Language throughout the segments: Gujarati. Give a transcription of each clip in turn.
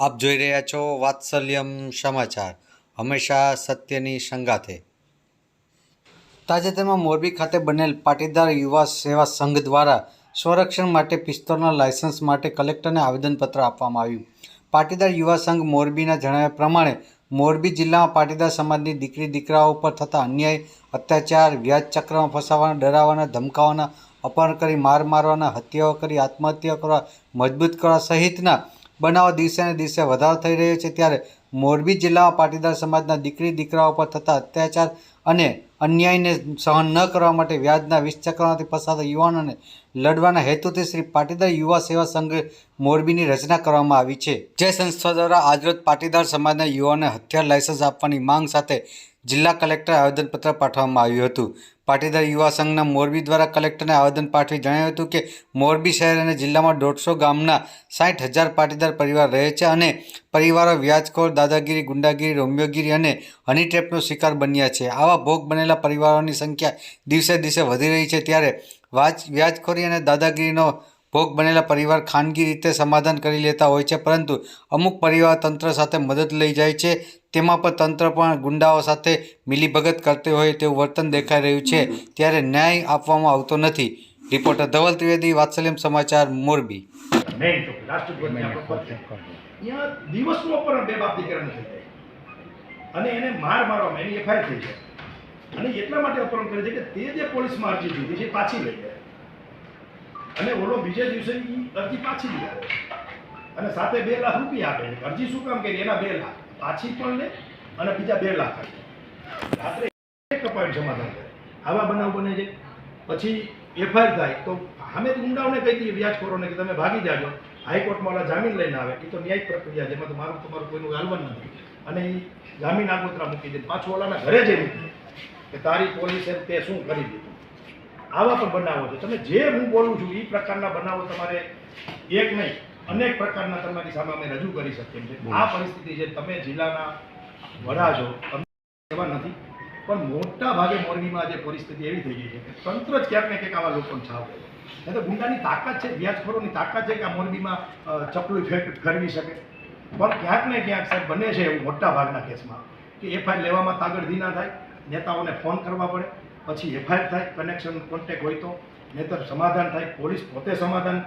આપ જોઈ રહ્યા છો વાત્સલ્યમ સમાચાર. હંમેશા સત્યની સંગાથે. તાજેતરમાં મોરબી ખાતે બનેલ પાટીદાર યુવા સેવા સંઘ દ્વારા સંરક્ષણ માટે પિસ્તોલના લાયસન્સ માટે કલેક્ટરને આવેદનપત્ર આપવામાં આવ્યું. પાટીદાર યુવા સંઘ મોરબીના જણાવ્યા પ્રમાણે, મોરબી જિલ્લામાં પાટીદાર સમાજની દીકરી દીકરાઓ પર થતા અન્યાય, અત્યાચાર, વ્યાજ ચક્રમાં ફસાવાના, ડરાવવાના, ધમકાવાના, અપહરણ કરી, માર મારવાના, હત્યાઓ કરી, આત્મહત્યા કરવા, મજબૂત કરવા સહિતના બનાવો દિવસે ને દિવસે વધારો થઈ રહ્યો છે. ત્યારે મોરબી જિલ્લામાં પાટીદાર સમાજના દીકરી, દીકરાઓ પર થતા અત્યાચાર અને અન્યાયને સહન ન કરવા માટે વ્યાજના વીસ ચક્રમાંથી પસાર યુવાનોને લડવાના હેતુથી શ્રી પાટીદાર યુવા સેવા સંઘ મોરબીની રચના કરવામાં આવી છે. જે સંસ્થા દ્વારા આજરોજ પાટીદાર સમાજના યુવાનોને હથિયાર લાયસન્સ આપવાની માંગ સાથે જિલ્લા કલેક્ટર આવેદનપત્ર પાઠવવામાં આવ્યું હતું. પાટીદાર યુવા સંઘના મોરબી દ્વારા કલેક્ટરને આવેદન પાઠવી જણાવ્યું હતું કે, મોરબી શહેર અને જિલ્લામાં દોઢસો ગામના સાઠ હજાર પાટીદાર પરિવાર રહે છે અને પરિવારો વ્યાજખોર, દાદાગીરી, ગુંડાગીરી, રોમિયોગીરી અને હની ટ્રેપનો શિકાર બન્યા છે. આવા ભોગ બનેલા પરિવારોની સંખ્યા દિવસે દિવસે વધી રહી છે ત્યારે વાજ વ્યાજખોરી અને દાદાગીરીનો ભોગ બનેલા પરિવાર ખાનગી રીતે સમાધાન કરી લેતા હોય છે, પરંતુ અમુક પરિવાર તંત્ર સાથે મદદ લઈ જાય છે. તેમાં પણ તંત્ર પણ ગુંડાઓ સાથે મિલીભગત કરતી હોય તેવું વર્તન દેખાઈ રહ્યું છે. ત્યારે ન્યાય આપવામાં આવતો નથી. રિપોર્ટર ધવલ ત્રિવેદી વાત્સલ્યમ સમાચાર મોરબી. પણ બે બાપ દીકરાને થઈ જાય અને એને માર મારવામાં એની એફઆઈઆર થઈ જાય અને એટલા માટે અપહરણ કરે છે કે તે જે પોલીસમાં અરજી દીધી છે પાછી લઈ જાય અને ઓલો બીજા દિવસે અરજી પાછી લઈ આવે. અને સાથે બે લાખ રૂપિયા આપે અરજી શું કામ કરી? એના બે લાખ. પાછી પણ લે અને બીજા બે લાખ આપે. રાત્રે એક કપાટ જમા થાય. આવા બનાવ બને છે. પછી એફઆઈઆર થાય. તો અમે ગુંડાઓને કહી દઈએ વ્યાજખોરોને કે તમે ભાગી જાજો. હાઈકોર્ટમાં ઓલા જામીન લઈને આવે. એ તો ન્યાયિક પ્રક્રિયા એમાં તો મારું તમારું કોઈનું હાલવન નથી. અને એ જામીન આગોતરા મૂકી દે. પાછું ઓલાના ઘરે જઈ મૂકી કે તારી પોલીસે તે શું કરી દીધું આવા પણ બનાવો છે. તમે જે હું બોલું છું એ પ્રકારના બનાવો તમારે એક નહીં. અનેક પ્રકારના તમારી સામે અમે રજૂ કરી શકીએ છીએ. આ પરિસ્થિતિ છે તમે જિલ્લાના વડા છો તમે એવા નથી. પણ મોટા ભાગે મોરબીમાં જે પરિસ્થિતિ એવી થઈ ગઈ છે કે તંત્ર જ ક્યાંક ને ક્યાંક આવા લોકોને છાવ એ તો ગુંડાની તાકાત છે વ્યાજખોરોની તાકાત છે કે આ મોરબીમાં ચપલું ફેક ફેરવી શકે. પણ ક્યાંક ને ક્યાંક સાહેબ બને છે એવું મોટા ભાગના કેસમાં કે એફઆઈઆર લેવામાં તાગડધી ના થાય નેતાઓને ફોન કરવા પડે પછી એફઆઈઆર થાય કનેક્શન કોન્ટેક હોય તો નહીતર સમાધાન થાય પોલીસ પોતે સમાધાન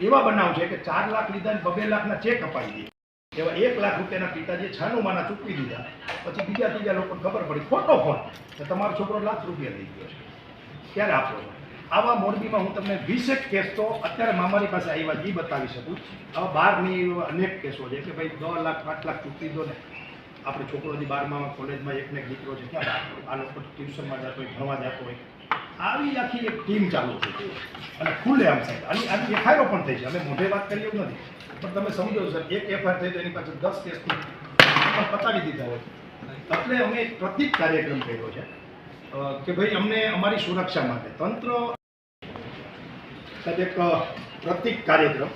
એવા બનાવ છે કે ચાર લાખ લીધા બબે લાખના ચેક અપાઈ દે. એવા એક લાખ રૂપિયાના પિતાજીએ છાનું માના ચૂકવી દીધા. પછી બીજા ત્રીજા લોકોને ખબર પડી, ખોટો ફોન કે તમારો છોકરો લાખ રૂપિયા લઈ ગયો છે. ક્યારે આપો? આવા મોરબીમાં હું તમને વીસેક કેસ તો અત્યારે મામારી પાસે આવ્યા એ બતાવી શકું. આવા એવા અનેક કેસો છે કે ભાઈ દસ લાખ, પાંચ લાખ ચૂકવી દો ને. આપણે છોકરો હજી બારમાં કોલેજમાં એકને દીકરો છે, ક્યાં? આ લોકો ટ્યુશનમાં જતો હોય, ભણવા જતો હોય. આવી આખી એક ટીમ ચાલુ થઈ અને ખુલ્લે આમ સાહેબ. આની આની એફઆઈઆર પણ થઈ છે. અમે મોઢે વાત કરીએ એવું નથી. પણ તમે સમજો સર એક એફઆઈઆર થઈ તો એની પાછળ દસ કેસ પણ પતાવી દીધા હોય. એટલે અમે પ્રતિક કાર્યક્રમ કર્યો છે કે ભાઈ અમને અમારી સુરક્ષા માટે તંત્ર સાહેબ, એક પ્રતિક કાર્યક્રમ.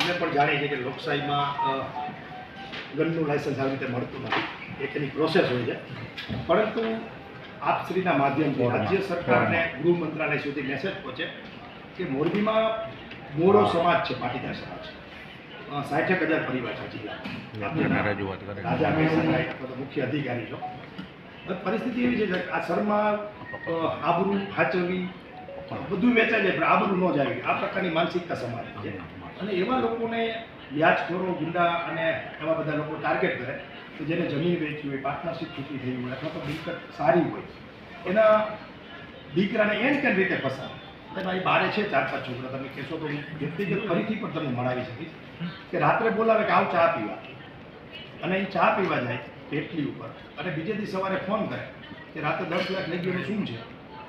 અમે પણ જાણીએ છીએ કે લોકશાહીમાં ગનનું લાયસન્સ આવી રીતે મળતું નથી. એક એની પ્રોસેસ હોય છે. પરંતુ આપશ્રીના માધ્યમથી રાજ્ય સરકારને ગૃહ મંત્રાલય સુધી મેસેજ પહોંચે કે મોરબીમાં મોડો સમાજ છે પાટીદાર સમાજ સાઠેક હજાર પરિવાર છે જિલ્લા. રાજા કહી અથવા તો મુખ્ય અધિકારી છો. પરિસ્થિતિ એવી છે કે આ શર્મા આબરૂ હાચવી બધું વેચાઈ જાય પણ આબરૂ ન જાય. આ પ્રકારની માનસિકતા સમાજ છે. અને એવા લોકોને વ્યાજખોરો ગુંડા અને એવા બધા લોકો ટાર્ગેટ કરે. કે જેને જમીન વેચી હોય પાર્ટનરશીપ છૂટી થઈ હોય, અથવા તો મિલકત સારી હોય, એના દીકરાને એન કેન રીતે પસાર? એટલે ભાઈ, બારે છે, ચાર પાંચ છોકરા, તમે કહેશો તો વ્યક્તિગત ફરીથી પણ તમને મળાવી શકીશ કે રાત્રે બોલાવે કે આવ ચા પીવા. અને એ ચા પીવા જાય પેટલી ઉપર. અને બીજે દી સવારે ફોન કરે કે રાતે દસ લાખ લઈ ગયો શું છે?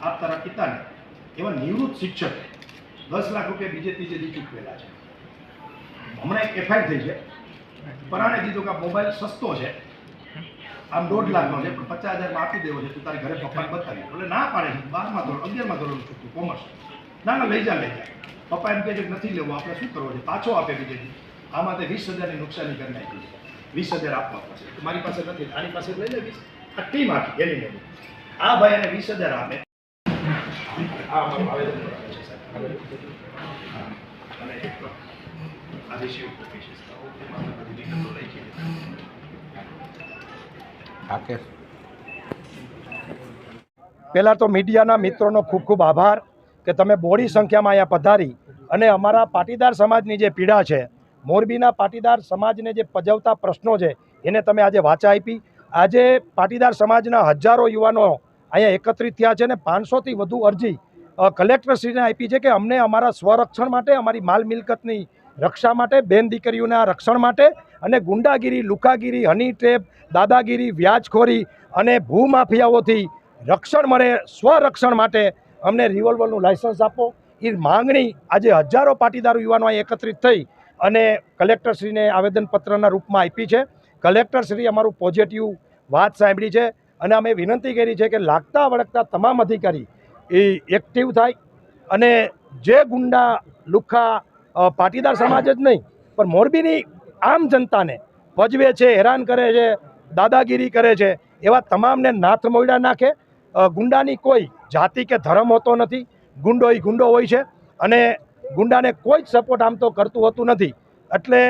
આપ તારા પિતાને. એવા નિવૃત્ત શિક્ષક દસ લાખ રૂપિયા બીજે ત્રીજે દી ચૂકવેલા છે. હમણાં એક એફઆઈઆર થઈ છે. પરાણે કીધું કે મોબાઈલ સસ્તો છે. આમ દોઢ લાખનો છે, પણ પચાસ હજારમાં આપી દેવો છે, તું તારી ઘરે પપ્પાને બતાવી. એટલે ના પાડે છે, બારમાં ધોરણ, અગિયારમાં ધોરણ ચૂકવું કોમર્સ ના ના, લઈ જા લઈ જા. પપ્પા એમ કહે છે નથી લેવો, આપણે શું કરવો છે? પાછો આપે બીજે આમાં તે વીસ હજારની નુકસાની કરી નાખી છે. વીસ હજાર આપવા પડશે. મારી પાસે નથી, આની પાસે લઈ લે વીસ. આ ટીમ આખી એની મેં આ ભાઈ એને વીસ હજાર આપે. આવેદન છે સાહેબ. અને છે રાકેશ. પહેલાં તો મીડિયાના મિત્રોનો ખૂબ ખૂબ આભાર કે તમે બોડી સંખ્યામાં અહીંયા પધારી અને અમારા પાટીદાર સમાજની જે પીડા છે, મોરબીના પાટીદાર સમાજને જે પજવતા પ્રશ્નો છે, એને તમે આજે વાચા આપી. આજે પાટીદાર સમાજના હજારો યુવાનો અહીંયા એકત્રિત થયા છે અને પાંચસોથી વધુ અરજી કલેક્ટરશ્રીને આપી છે કે અમને અમારા સ્વરક્ષણ માટે અમારી માલ મિલકતની રક્ષા માટે બેન દીકરીઓના રક્ષણ માટે અને ગુંડાગીરી લુકાગીરી હની ટ્રેપ દાદાગીરી વ્યાજખોરી અને ભૂમાફિયાઓથી રક્ષણ મળે સ્વરક્ષણ માટે અમને રિવોલ્વરનું લાયસન્સ આપો. એ માંગણી આજે હજારો પાટીદારો યુવાનો એકત્રિત થઈ અને કલેક્ટરશ્રીને આવેદનપત્રના રૂપમાં આપી છે. કલેક્ટરશ્રી અમારું પોઝિટિવ વાત સાંભળી છે અને અમે વિનંતી કરી છે કે લાગતા વળગતા તમામ અધિકારી એ એક્ટિવ થાય અને જે ગુંડા લુખ્ખા અ, પાટીદાર સમાજ જ નહીં, પણ મોરબીની આમ જનતાને ભજવે છે, હેરાન કરે છે, દાદાગીરી કરે છે, એવા તમામને નાથ મોડા નાખે. ગુંડાની કોઈ જાતિ કે ધર્મ હોતો નથી, ગુંડો એ ગુંડો હોય છે, અને ગુંડાને કોઈ જ સપોર્ટ આમ તો કરતું હોતું નથી. એટલે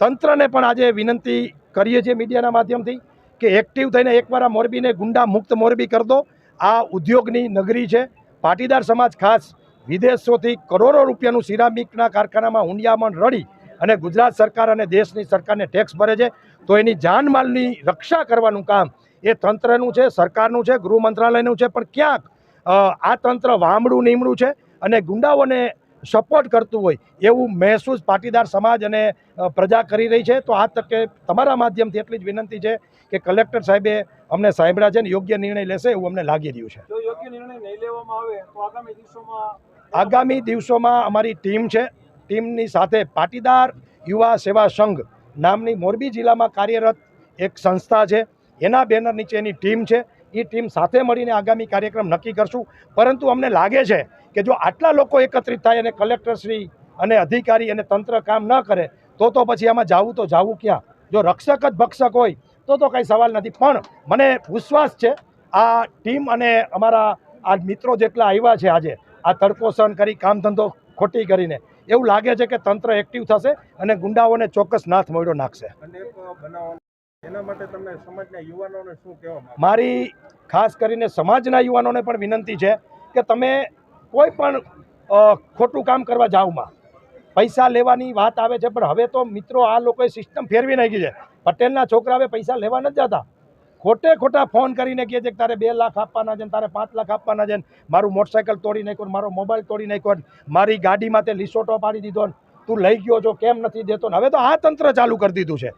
તંત્રને પણ આજે વિનંતી કરીએ છીએ મીડિયાના માધ્યમથી કે એક્ટિવ થઈને એકવાર આ મોરબીને ગુંડા મુક્ત મોરબી કરી આ ઉદ્યોગની નગરી છે. પાટીદાર સમાજ ખાસ વિદેશોથી કરોડો રૂપિયાનું સિરામિકના કારખાનામાં હુંડિયામણ રડી અને ગુજરાત સરકાર અને દેશની સરકારને ટેક્સ ભરે છે, તો એની જાનમાલની રક્ષા કરવાનું કામ એ તંત્રનું છે, સરકારનું છે, ગૃહ મંત્રાલયનું છે, પણ ક્યાંક આ તંત્ર વામડું નીમડું છે અને ગુંડાઓને સપોર્ટ કરતું હોય એવું મહેસૂસ પાટીદાર સમાજ અને પ્રજા કરી રહી છે, તો આ તકે તમારા માધ્યમથી એટલી જ વિનંતી છે કે કલેક્ટર સાહેબે અમને સાંભળ્યા છે ને યોગ્ય નિર્ણય લેશે એવું અમને લાગી રહ્યું છે. જો યોગ્ય નિર્ણય નહીં લેવામાં આવે, તો આગામી દિવસોમાં આગામી દિવસોમાં અમારી ટીમ છે. ટીમની સાથે પાટીદાર યુવા સેવા સંઘ નામની મોરબી જિલ્લામાં કાર્યરત એક સંસ્થા છે. એના બેનર નીચેની ટીમ છે. એ ટીમ સાથે મળીને આગામી કાર્યક્રમ નક્કી કરશું. પરંતુ અમને લાગે છે કે જો આટલા લોકો એકત્રિત થાય અને કલેક્ટરશ્રી અને અધિકારી અને તંત્ર કામ ન કરે, તો તો પછી આમાં જાવું તો જાવું ક્યાં? જો રક્ષક જ ભક્ષક હોય, તો તો કંઈ સવાલ નથી. પણ મને વિશ્વાસ છે, આ ટીમ અને અમારા આ મિત્રો જેટલા આવ્યા છે આજે આ તડકો સહન કરી કામ ધંધો ખોટી કરીને. એવું લાગે છે કે તંત્ર એક્ટિવ થશે અને ગુંડાઓને ચોક્કસ નાથ મોયડો નાખશે. મારી ખાસ કરીને સમાજના યુવાનોને પણ વિનંતી છે કે તમે કોઈ પણ ખોટું કામ કરવા જાવમાં પૈસા લેવાની વાત આવે છે પણ હવે તો મિત્રો આ લોકોએ સિસ્ટમ ફેરવી નાખી છે. પટેલના છોકરા હવે પૈસા લેવા નથી જતા. ખોટે ખોટા ફોન કરીને કહે છે કે તારે બે લાખ આપવાના છે ને તારે પાંચ લાખ આપવાના છે ને મારું મોટરસાઇકલ તોડી નાખ્યો મારો મોબાઈલ તોડી નાખ્યો મારી ગાડીમાં તે લીસોટો પાડી દીધો ને તું લઈ ગયો છો, કેમ નથી દેતો ને? હવે તો આ તંત્ર ચાલુ કરી દીધું છે.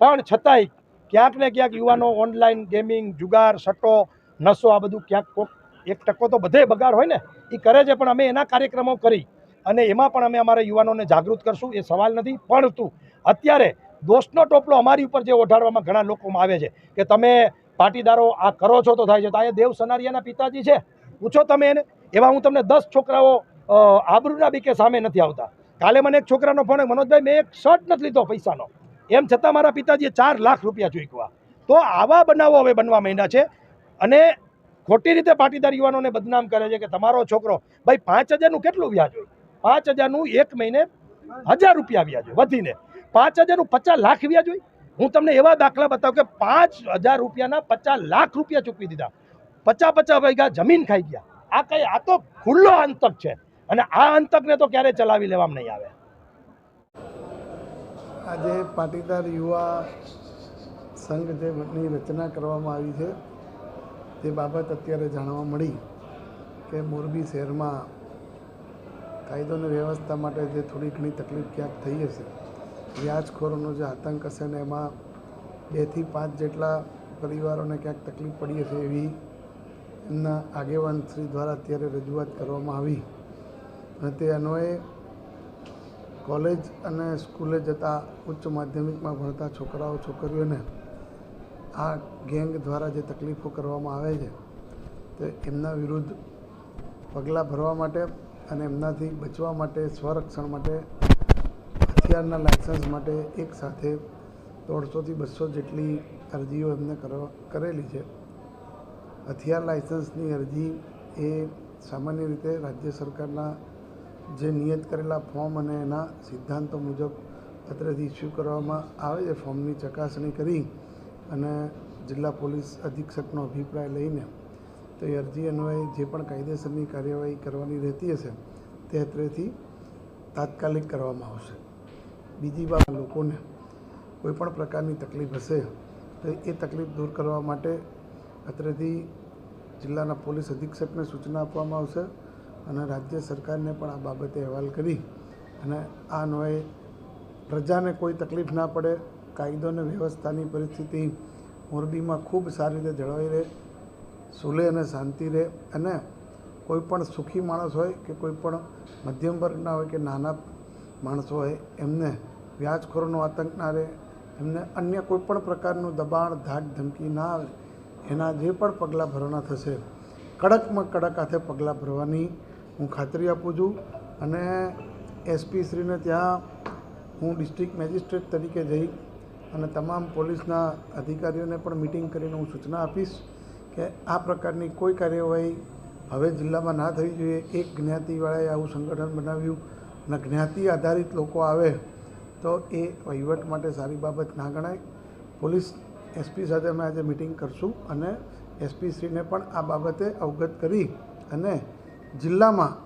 પણ છતાંય ક્યાંક ને ક્યાંક યુવાનો ઓનલાઈન ગેમિંગ, જુગાર, સટ્ટો નશો આ બધું ક્યાંક કોક એક ટકો તો બધે બગાડ હોય ને એ કરે છે, પણ અમે એના કાર્યક્રમો કરી અને એમાં પણ અમે અમારા યુવાનોને જાગૃત કરશું, એ સવાલ નથી પરંતુ અત્યારે દોષનો ટોપલો અમારી ઉપર જે ઓઢાડવામાં ઘણા લોકોમાં આવે છે કે તમે પાટીદારો આ કરો છો તો થાય છે. તો આ દેવ સનારિયાના પિતાજી છે. પૂછો તમે એને. એવા હું તમને દસ છોકરાઓ આબરૂના બીકે સામે નથી આવતા. કાલે મને એક છોકરાનો ફોન મનોજભાઈ, મેં એક શર્ટ નથી લીધો પૈસાનો. એમ છતાં મારા પિતાજીએ ચાર લાખ રૂપિયા ચૂકવા તો આવા બનાવો હવે બનવા માંડ્યા છે. અને ખોટી રીતે પાટીદાર યુવાનોને બદનામ કરે છે કે તમારો છોકરો, ભાઈ, પાંચ હજારનું કેટલું વ્યાજ હોય? પાંચ હજારનું એક મહિને હજાર રૂપિયા વ્યાજ હોય, વધીને. પાંચ હજારનું પચાસ લાખ વ્યાજ હોય હું તમને એવા દાખલા બતાવું કે પાંચ હજાર રૂપિયાના પચાસ લાખ રૂપિયા ચૂકવી દીધા. પચાસ પચાસ વૈગા જમીન ખાઈ ગયા. આ કઈ, આ તો ખુલ્લો અંતક છે. અને આ અંતકને તો ક્યારે ચલાવી લેવામાં નહીં આવે. આજે પાટીદાર યુવા સંઘ જે ની રચના કરવામાં આવી છે, તે બાબત અત્યારે જાણવા મળી કે મોરબી શહેરમાં કાયદો અને વ્યવસ્થા માટે જે થોડી ઘણી તકલીફ ક્યાંક થઈ હશે. વ્યાજખોરોનો જે આતંક હશે ને એમાં બેથી પાંચ જેટલા પરિવારોને ક્યાંક તકલીફ પડી હશે એવી એમના આગેવાન શ્રી દ્વારા અત્યારે રજૂઆત કરવામાં આવી. અને તે અન્વયે કોલેજ અને સ્કૂલે જતા ઉચ્ચ માધ્યમિકમાં ભણતા છોકરાઓ, છોકરીઓને આ ગેંગ દ્વારા જે તકલીફો કરવામાં આવે છે, તો એમના વિરુદ્ધ પગલાં ભરવા માટે અને એમનાથી બચવા માટે, સ્વરક્ષણ માટે હથિયારના લાયસન્સ માટે એક સાથે દોઢસોથી બસો જેટલી અરજીઓ એમને કરેલી છે. હથિયાર લાયસન્સની અરજી એ સામાન્ય રીતે રાજ્ય સરકારના જે નિયત કરેલા ફોર્મ અને એના સિદ્ધાંતો મુજબ અત્રેથી ઇસ્યુ કરવામાં આવે છે. ફોર્મની ચકાસણી કરી અને જિલ્લા પોલીસ અધિક્ષકનો અભિપ્રાય લઈને તો એ અરજી અન્વયે જે પણ કાયદેસરની કાર્યવાહી કરવાની રહેતી હશે, તે અત્રેથી તાત્કાલિક કરવામાં આવશે. બીજી વાર લોકોને કોઈપણ પ્રકારની તકલીફ હશે, તો એ તકલીફ દૂર કરવા માટે અત્રેથી જિલ્લાના પોલીસ અધિક્ષકને સૂચના આપવામાં આવશે અને રાજ્ય સરકારને પણ આ બાબતે અહેવાલ કરી અને આ અન્વયે પ્રજાને કોઈ તકલીફ ના પડે, કાયદો અને વ્યવસ્થાની પરિસ્થિતિ મોરબીમાં ખૂબ સારી રીતે જળવાઈ રહે, સુલે અને શાંતિ રહે અને કોઈ પણ સુખી માણસ હોય કે કોઈ પણ મધ્યમ વર્ગના હોય કે નાના માણસો હોય એમને વ્યાજખોરોનો આતંક ના રહે, એમને અન્ય કોઈ પણ પ્રકારનું દબાણ, ધાક ધમકી ના આવે, એના જે પણ પગલાં ભરવાના થશે, કડકમાં કડક હાથે પગલાં ભરવાની હું ખાતરી આપું છું. અને એસપી શ્રીને ત્યાં હું ડિસ્ટ્રિક્ટ મેજિસ્ટ્રેટ તરીકે જઈ અને તમામ પોલીસના અધિકારીઓને પણ મિટિંગ કરીને હું સૂચના આપીશ કે આ પ્રકારની કોઈ કાર્યવાહી હવે જિલ્લામાં ના થવી જોઈએ. એક જ્ઞાતિવાળાએ આવું સંગઠન બનાવ્યું. અને જ્ઞાતિ આધારિત લોકો આવે તો એ વહીવટ માટે સારી બાબત ના ગણાય. પોલીસ એસપી સાથે અમે આજે મિટિંગ કરશું અને એસપી શ્રીને પણ આ બાબતે અવગત કરી અને જિલ્લામાં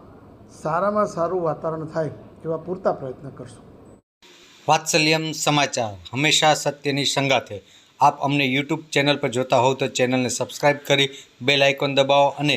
સારામાં સારું વાતાવરણ થાય એવા પૂરતા પ્રયત્ન કરશું. વાત્સલ્યમ સમાચાર હંમેશા સત્યની સંગાથે. આપ અમને યુટ્યુબ ચેનલ પર જોતા હોવ તો ચેનલને સબસ્ક્રાઈબ કરી, બેલ આઇકોન દબાવો અને